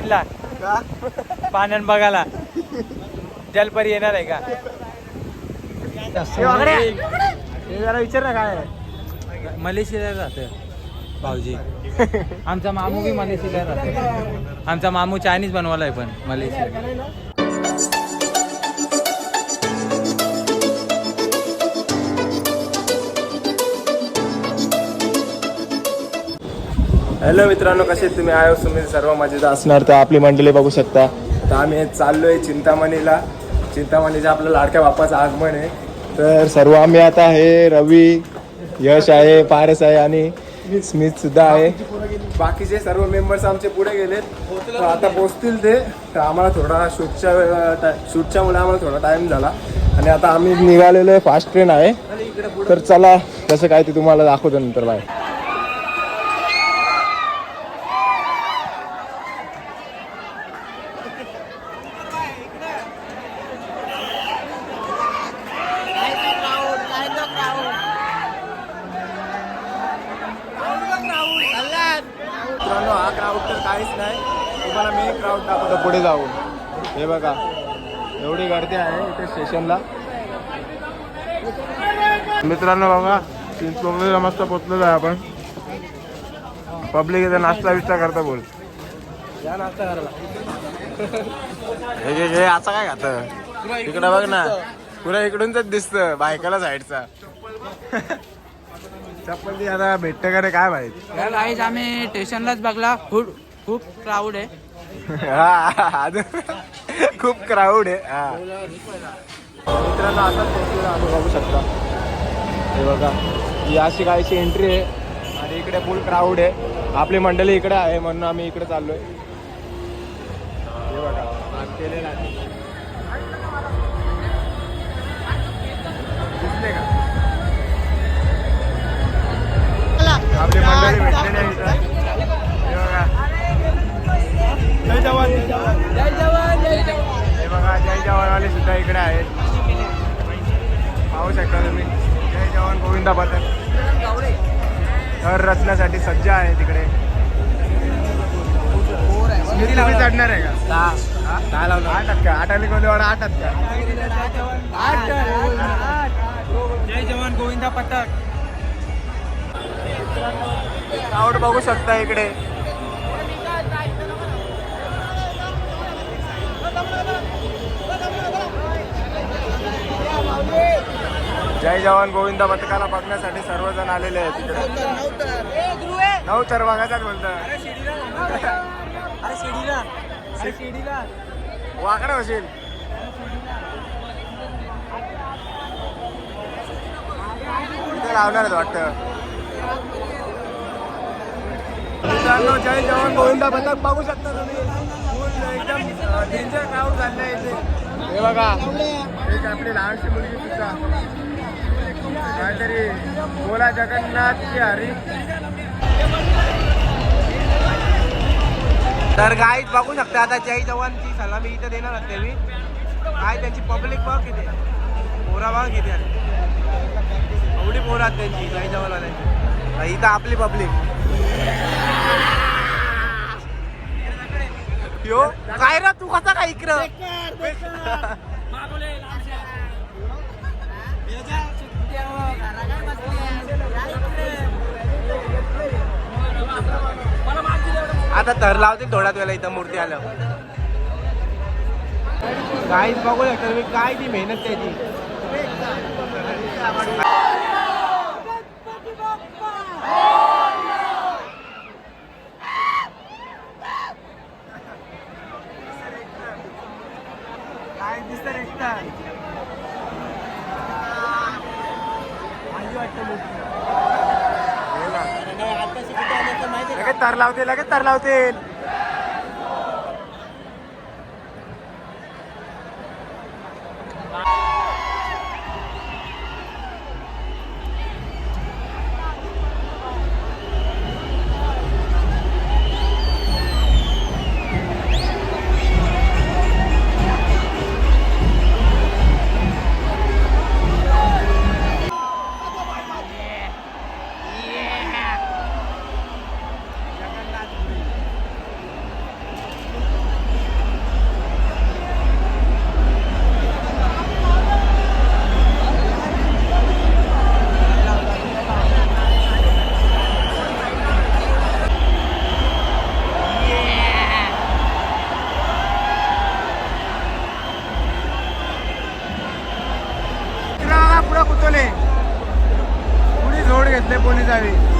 का? पाण्यान बघायला. जलपरी येणार आहे का? जरा विचार ना काय? मलेशियाला राहते भाऊजी. आमचा मामू बी मलेशियाला राहते आमचा मामू चायनीज बनवायला आहे पण मलेशिया हॅलो मित्रांनो कसे तुम्ही? आयो तुम्ही सर्व मजेत असणार तर आपली मंडळी बघू शकता. तर आम्ही चाललोय चिंतामणीला. चिंतामणीच्या आपल्या लाडक्या बाप्पाचं आगमन आहे. तर सर्व आम्ही आता आहे रवी यश आहे पारस आहे आणि स्मित सुद्धा आहे. बाकीचे सर्व मेंबर्स आमचे पुढे गेलेत. तर आता पोचतील ते. तर आम्हाला थोडा शूटच्या वेळा शूटच्या मुळे आम्हाला थोडा टाईम झाला. आणि आता आम्ही निघालेलो आहे फास्ट ट्रेन आहे. तर चला कसं काय ते तुम्हाला दाखवतो नंतर. बाय मित्रांनो हा क्राऊड तर काहीच नाही. तुम्हाला मी क्राऊड दाखवतो पुढे जाऊन. हे बघा एवढी गर्दी आहे इथे स्टेशनला मित्रांनो बघा चिंचपोकलीला मस्त पोचलेलो आहे आपण. पब्लिक इथे नाश्ता बिस्टा करता बोल. या नाश्ता करायला. हे घे असं काय खात? इकडं बघ ना. पुरा इकडूनच दिसतं बायकाला साईडचा चप्पल आता भेटतं का रे काय माहीत? गाईज आम्ही स्टेशनलाच बघला. खूप खूप क्राऊड आहे. हा अजून खूप क्राऊड आहे. हा. मित्रांनो आता आम्ही बघू शकता. हे बघा ही अशी काहीशी एंट्री आहे. आणि इकडे फुल क्राऊड आहे. आपली मंडळी इकडे आहे म्हणून आम्ही इकडे चाललोय. हे बघा केलेलं आहे. आपली मंडळी भेटलेली आहे इथं. बघा. जय जवान हे बघा जय जवानवाले सुद्धा इकडे आहेत. पाहू शकता तुम्ही. जय जवान गोविंदा पथक. घर रचण्यासाठी सज्ज आहे तिकडे. तुम्ही चढणार आहे का? काय लावलं आठ टक्का आठ आली कोणते आठ. टक्का जय जवान गोविंदा पथक. क्राऊड बघू शकता इकडे. जय जवान गोविंदा पथकाला बघण्यासाठी सर्वजण आलेले आहेत तिकडे नऊ तर बघायचाच बोलत अरे होशील लावणार वाटतं. मित्रांनो जय जवान गोविंदा पथक बघू शकता तुम्ही. एकदम डेंजर क्राऊड झाले इथे. हे बघा. एक आपली लहानशी मुलगी सुद्धा. काहीतरी बोला जगन्नाथ की हरी. तर गाईत बघू शकता आता जय जवानची सलामी इथं देणार असते मी काय त्यांची पब्लिक बघ किती पोरा बघ किती. एवढी पोरं आहेत त्यांची जय जवानवाल्यांची इथं आपली पब्लिक इकडं आता थर लावते थोड्याच वेळा इथं मूर्ती आलं. काहीच बघू शकता काय ती मेहनत त्याची काय एकटा लगेच तर लावते लगेच तर लावते कोणी घेतले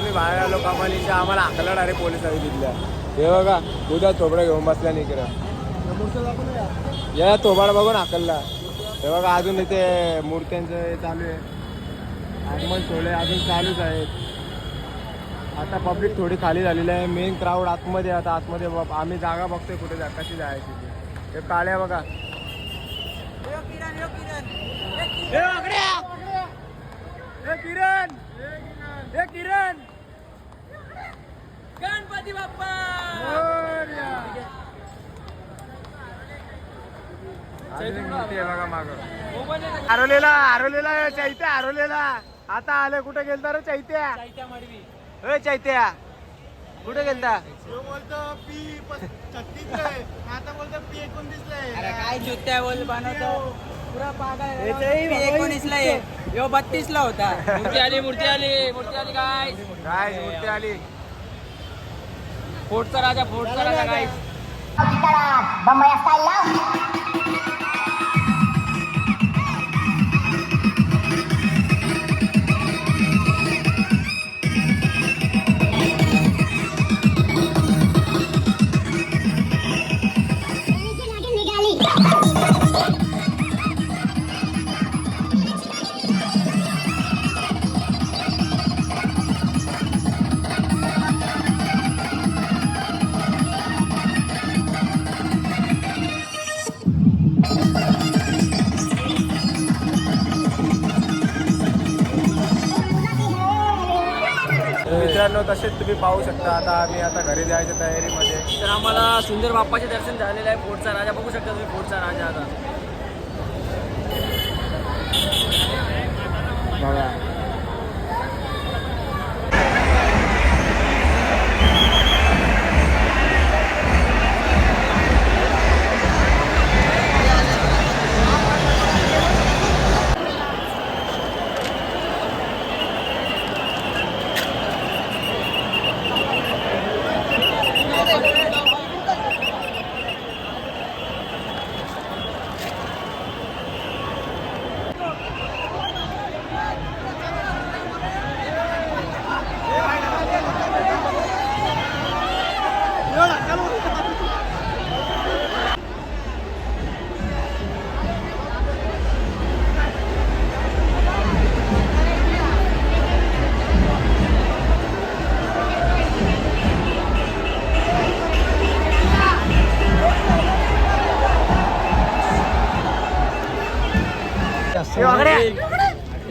आम्ही बाहेर आलो कमानीच्या आम्हाला हाकला अरे पोलीस आली तिथल्या. हे बघा उद्या चोबडा घेऊन बसल्या इकडं. या थोबाड बघून हाकलला. हे बघा अजून इथे मूर्त्यांचं हे चालू आहे. आगमन सोहळे अजून चालूच आहेत. आता पब्लिक थोडी खाली झालेली आहे. मेन क्राऊड आतमध्ये आता आतमध्ये आम्ही जागा बघतोय कुठे जा कशी जायची ते. हे काळ्या बघा. किरण किरण. गणपती बाप्पा! आहे हरवलेला हरवलेला चैत्या हरवलेला आता आलं कुठे गेलता रे चैत्या? ए चैत्या. कुठे गेलता? अरे काय जुत्या बोल बनवतो. पुरा पागल एकोणीस ला यो बत्तीस ला होता. मूर्ती आली मूर्ती आली मूर्ती आली काय काय मूर्ती आली. फोडचा राजा फोडचा राजा काय तसेच तुम्ही पाहू शकता. आता आम्ही आता घरी जायच्या तयारीमध्ये. तर आम्हाला सुंदर बाप्पाचे दर्शन झालेलं आहे फोडचा राजा. बघू शकता तुम्ही फोडचा राजा आता. बघा.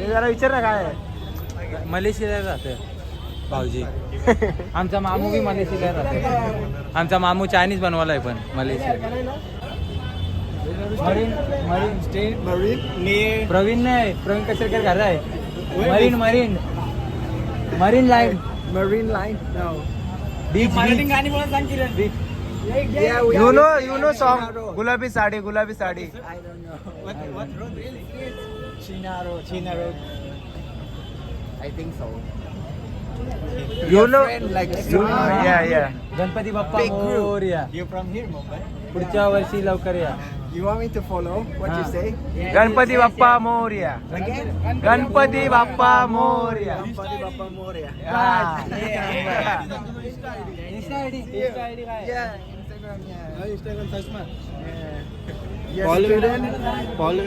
जरा विचार ना काय आहे? मलेशियाला राहते भाऊजी. आमचा मामू बी मलेशियाला राहते आमचा मामू चायनीज बनवायला आहे पण Malaysia. Marine marine state marine Praveen नाही प्रवीण कशेरकर घर आहे? Marine marine. Marine Line. Marine Line beach गाणी बोला सांग किरण You know you know song Gulabi Sadi गुलाबी साडी यु नो या या गणपती बाप्पा मोरया पुढच्या वर्षी लवकर या You want me to follow what you Ah. say? Ganpati Bappa Morya Again? Ganpati Bappa Morya Gampadi Bappa Moria. Ah. Yeah, Instagram, yeah. Instagram Yes, Follow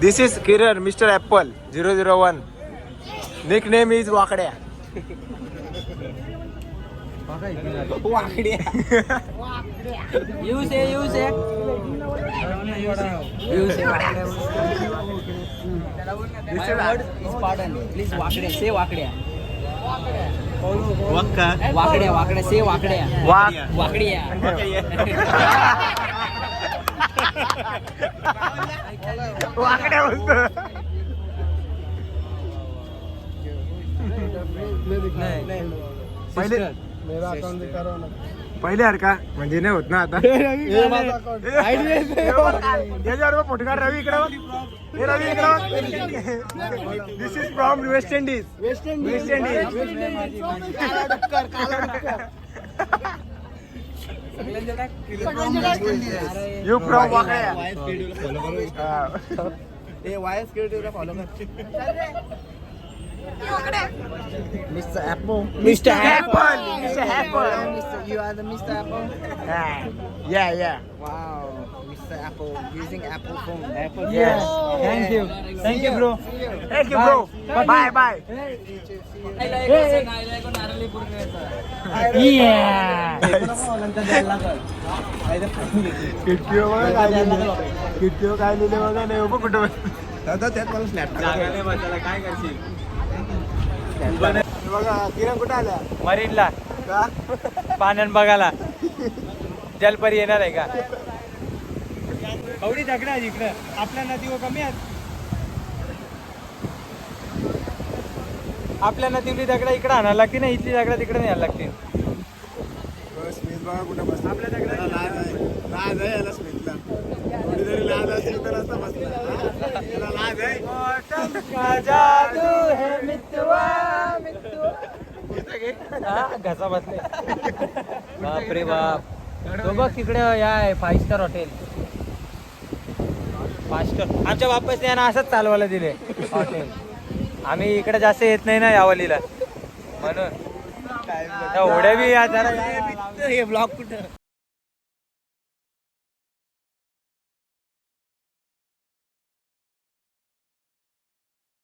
this is Kiran mister apple zero zero one nick name is Wakdya please Wakdya say Wakdya Wakdya Wakdya say Wakdya वाक वाकड्या वाकड्या पहिले पहिले यार का? म्हणजे नाही होत ना आता. याच्यावर फोटो काढ रवी इकडे. हे रवी इकडे this is from West Indies West Indies you from वाकड्या Hey, why is creative to follow me? Mr. Apple. Mr. Apple. Mr. Apple. Mr. You are the Mr. Apple. Yeah, yeah. Wow, Mr. Apple using Apple phone. Apple. Yes. Thank you thank you bro Thank you, bro. Bye, bye. पूर्ण किटकिओ बघा काय लिहिले किटकिओ काय लिहिले बघा नाही बघ कुठं दादा त्यात मला स्नॅप काय करशील बघा किरण कुठे आल्या मरीनला का पाण्यात बघायला जलपरी येणार आहे का एवढी दगड आहे इकडं. आपल्या नदीवर कमी आहेत. आपल्या नदीवली दगड इकडे आणायला लागते ना? इथली दगड तिकडे न्यायला कुठे बसला. आपल्या हा? है घसा बसले बाप रे बाप. तो बघ तिकडे या फाईव्ह स्टार हॉटेल फास्ट आमच्या वापस यांना असंच चालवायला दिले. हॉटेल आम्ही इकडे जास्त येत नाही ना यावलीला म्हणून. त्या होड्या बी या जरा हे ब्लॉक कुठं?